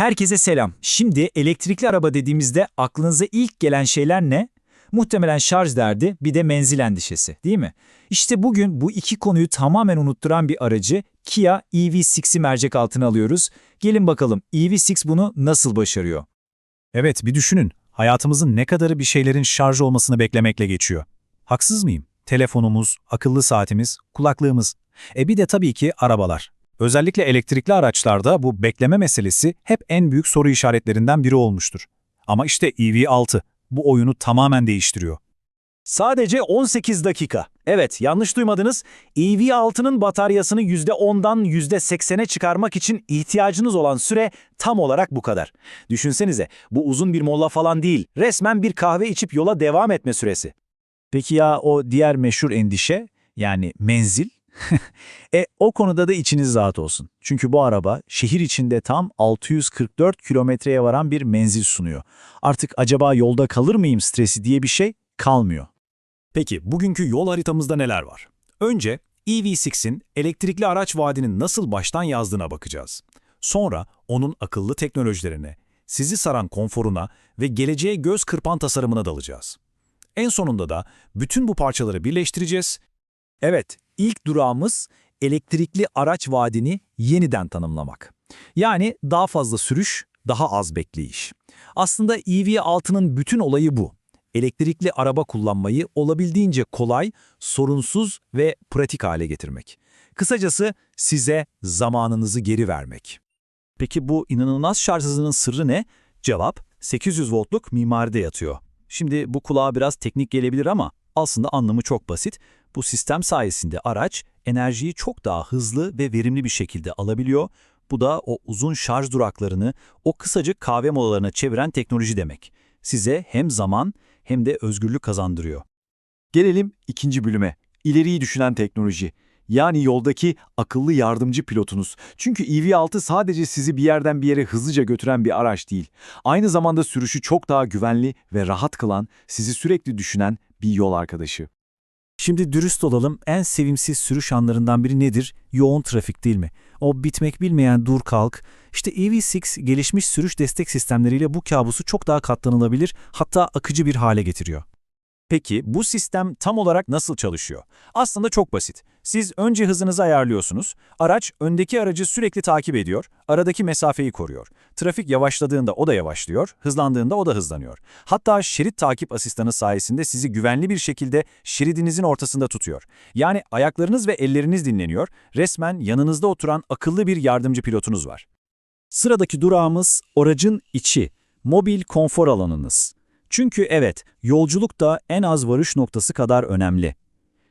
Herkese selam. Şimdi elektrikli araba dediğimizde aklınıza ilk gelen şeyler ne? Muhtemelen şarj derdi, bir de menzil endişesi, değil mi? İşte bugün bu iki konuyu tamamen unutturan bir aracı Kia EV6'i mercek altına alıyoruz. Gelin bakalım EV6 bunu nasıl başarıyor? Evet, bir düşünün. Hayatımızın ne kadarı bir şeylerin şarj olmasını beklemekle geçiyor. Haksız mıyım? Telefonumuz, akıllı saatimiz, kulaklığımız. E bir de tabii ki arabalar. Özellikle elektrikli araçlarda bu bekleme meselesi hep en büyük soru işaretlerinden biri olmuştur. Ama işte EV6 bu oyunu tamamen değiştiriyor. Sadece 18 dakika. Evet, yanlış duymadınız. EV6'nın bataryasını %10'dan %80'e çıkarmak için ihtiyacınız olan süre tam olarak bu kadar. Düşünsenize, bu uzun bir mola falan değil. Resmen bir kahve içip yola devam etme süresi. Peki ya o diğer meşhur endişe, yani menzil? e o konuda da içiniz rahat olsun. Çünkü bu araba şehir içinde tam 644 kilometreye varan bir menzil sunuyor. Artık acaba yolda kalır mıyım stresi diye bir şey kalmıyor. Peki bugünkü yol haritamızda neler var? Önce EV6'in elektrikli araç vaadinin nasıl baştan yazdığına bakacağız. Sonra onun akıllı teknolojilerine, sizi saran konforuna ve geleceğe göz kırpan tasarımına dalacağız. En sonunda da bütün bu parçaları birleştireceğiz Evet, ilk durağımız elektrikli araç vaadini yeniden tanımlamak. Yani daha fazla sürüş, daha az bekleyiş. Aslında EV6'nın bütün olayı bu. Elektrikli araba kullanmayı olabildiğince kolay, sorunsuz ve pratik hale getirmek. Kısacası size zamanınızı geri vermek. Peki bu inanılmaz şarj hızının sırrı ne? Cevap, 800 voltluk mimaride yatıyor. Şimdi bu kulağa biraz teknik gelebilir ama aslında anlamı çok basit. Bu sistem sayesinde araç enerjiyi çok daha hızlı ve verimli bir şekilde alabiliyor. Bu da o uzun şarj duraklarını o kısacık kahve molalarına çeviren teknoloji demek. Size hem zaman hem de özgürlük kazandırıyor. Gelelim ikinci bölüme. İleriyi düşünen teknoloji. Yani yoldaki akıllı yardımcı pilotunuz. Çünkü EV6 sadece sizi bir yerden bir yere hızlıca götüren bir araç değil. Aynı zamanda sürüşü çok daha güvenli ve rahat kılan, sizi sürekli düşünen bir yol arkadaşı. Şimdi dürüst olalım, en sevimsiz sürüş anlarından biri nedir? Yoğun trafik değil mi? O bitmek bilmeyen dur kalk. İşte EV6 gelişmiş sürüş destek sistemleriyle bu kabusu çok daha katlanılabilir, hatta akıcı bir hale getiriyor. Peki bu sistem tam olarak nasıl çalışıyor? Aslında çok basit. Siz önce hızınızı ayarlıyorsunuz, araç öndeki aracı sürekli takip ediyor, aradaki mesafeyi koruyor. Trafik yavaşladığında o da yavaşlıyor, hızlandığında o da hızlanıyor. Hatta şerit takip asistanı sayesinde sizi güvenli bir şekilde şeridinizin ortasında tutuyor. Yani ayaklarınız ve elleriniz dinleniyor, resmen yanınızda oturan akıllı bir yardımcı pilotunuz var. Sıradaki durağımız aracın içi, mobil konfor alanınız. Çünkü evet, yolculuk da en az varış noktası kadar önemli.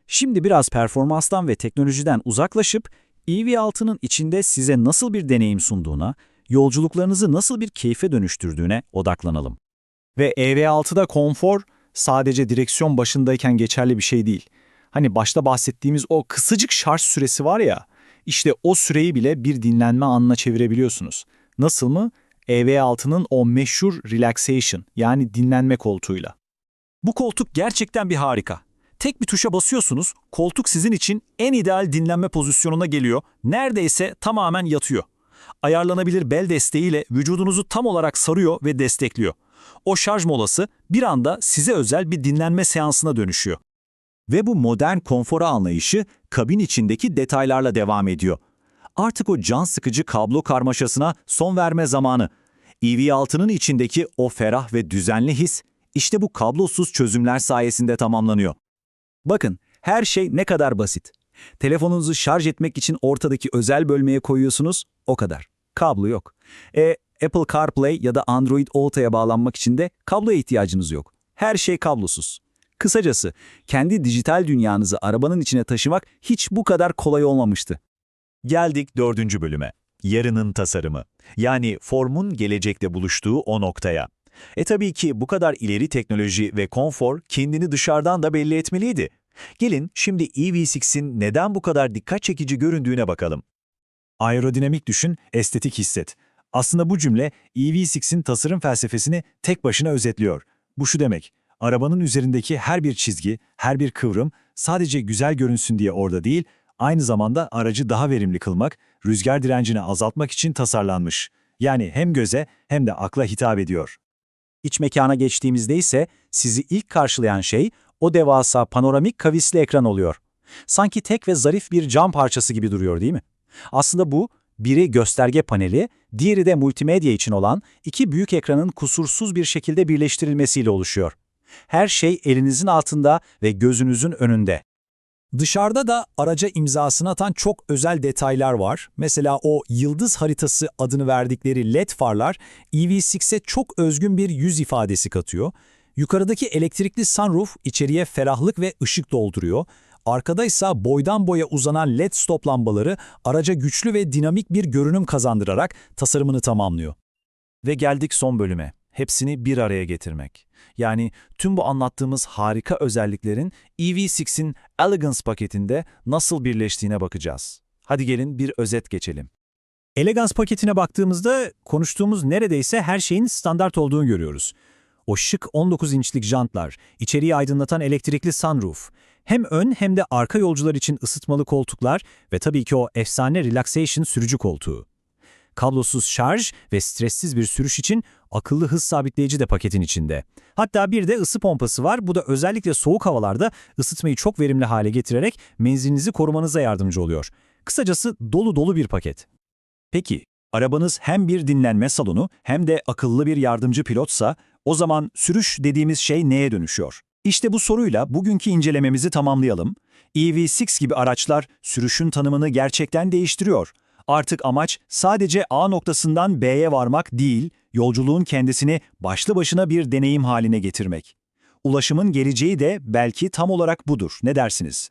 Şimdi biraz performanstan ve teknolojiden uzaklaşıp EV6'nın içinde size nasıl bir deneyim sunduğuna, yolculuklarınızı nasıl bir keyfe dönüştürdüğüne odaklanalım. Ve EV6'da konfor sadece direksiyon başındayken geçerli bir şey değil. Hani başta bahsettiğimiz o kısacık şarj süresi var ya, işte o süreyi bile bir dinlenme anına çevirebiliyorsunuz. Nasıl mı? EV6'nın o meşhur relaxation yani dinlenme koltuğuyla. Bu koltuk gerçekten bir harika. Tek bir tuşa basıyorsunuz, koltuk sizin için en ideal dinlenme pozisyonuna geliyor, neredeyse tamamen yatıyor. Ayarlanabilir bel desteğiyle vücudunuzu tam olarak sarıyor ve destekliyor. O şarj molası bir anda size özel bir dinlenme seansına dönüşüyor. Ve bu modern konfor anlayışı kabin içindeki detaylarla devam ediyor. Artık o can sıkıcı kablo karmaşasına son verme zamanı. EV6'nın içindeki o ferah ve düzenli his, işte bu kablosuz çözümler sayesinde tamamlanıyor. Bakın, her şey ne kadar basit. Telefonunuzu şarj etmek için ortadaki özel bölmeye koyuyorsunuz, o kadar. Kablo yok. E, Apple CarPlay ya da Android Auto'ya bağlanmak için de kabloya ihtiyacınız yok. Her şey kablosuz. Kısacası, kendi dijital dünyanızı arabanın içine taşımak hiç bu kadar kolay olmamıştı. Geldik dördüncü bölüme. Yarının tasarımı. Yani formun gelecekte buluştuğu o noktaya. E tabii ki bu kadar ileri teknoloji ve konfor kendini dışarıdan da belli etmeliydi. Gelin şimdi EV6'in neden bu kadar dikkat çekici göründüğüne bakalım. Aerodinamik düşün, estetik hisset. Aslında bu cümle EV6'in tasarım felsefesini tek başına özetliyor. Bu şu demek, arabanın üzerindeki her bir çizgi, her bir kıvrım sadece güzel görünsün diye orada değil, aynı zamanda aracı daha verimli kılmak, rüzgar direncini azaltmak için tasarlanmış. Yani hem göze hem de akla hitap ediyor. İç mekana geçtiğimizde ise sizi ilk karşılayan şey o devasa panoramik kavisli ekran oluyor. Sanki tek ve zarif bir cam parçası gibi duruyor değil mi? Aslında bu, biri gösterge paneli, diğeri de multimedya için olan iki büyük ekranın kusursuz bir şekilde birleştirilmesiyle oluşuyor. Her şey elinizin altında ve gözünüzün önünde. Dışarıda da araca imzasını atan çok özel detaylar var. Mesela o yıldız haritası adını verdikleri LED farlar EV6'e çok özgün bir yüz ifadesi katıyor. Yukarıdaki elektrikli sunroof içeriye ferahlık ve ışık dolduruyor. Arkada ise boydan boya uzanan LED stop lambaları araca güçlü ve dinamik bir görünüm kazandırarak tasarımını tamamlıyor. Ve geldik son bölüme. Hepsini bir araya getirmek. Yani tüm bu anlattığımız harika özelliklerin EV6'in Elegance paketinde nasıl birleştiğine bakacağız. Hadi gelin bir özet geçelim. Elegance paketine baktığımızda konuştuğumuz neredeyse her şeyin standart olduğunu görüyoruz. O şık 19 inçlik jantlar, içeriği aydınlatan elektrikli sunroof, hem ön hem de arka yolcular için ısıtmalı koltuklar ve tabii ki o efsane relaxation sürücü koltuğu. Kablosuz şarj ve stressiz bir sürüş için akıllı hız sabitleyici de paketin içinde. Hatta bir de ısı pompası var. Bu da özellikle soğuk havalarda ısıtmayı çok verimli hale getirerek menzilinizi korumanıza yardımcı oluyor. Kısacası dolu dolu bir paket. Peki, arabanız hem bir dinlenme salonu hem de akıllı bir yardımcı pilotsa, o zaman sürüş dediğimiz şey neye dönüşüyor? İşte bu soruyla bugünkü incelememizi tamamlayalım. EV6 gibi araçlar sürüşün tanımını gerçekten değiştiriyor. Artık amaç sadece A noktasından B'ye varmak değil, yolculuğun kendisini başlı başına bir deneyim haline getirmek. Ulaşımın geleceği de belki tam olarak budur. Ne dersiniz?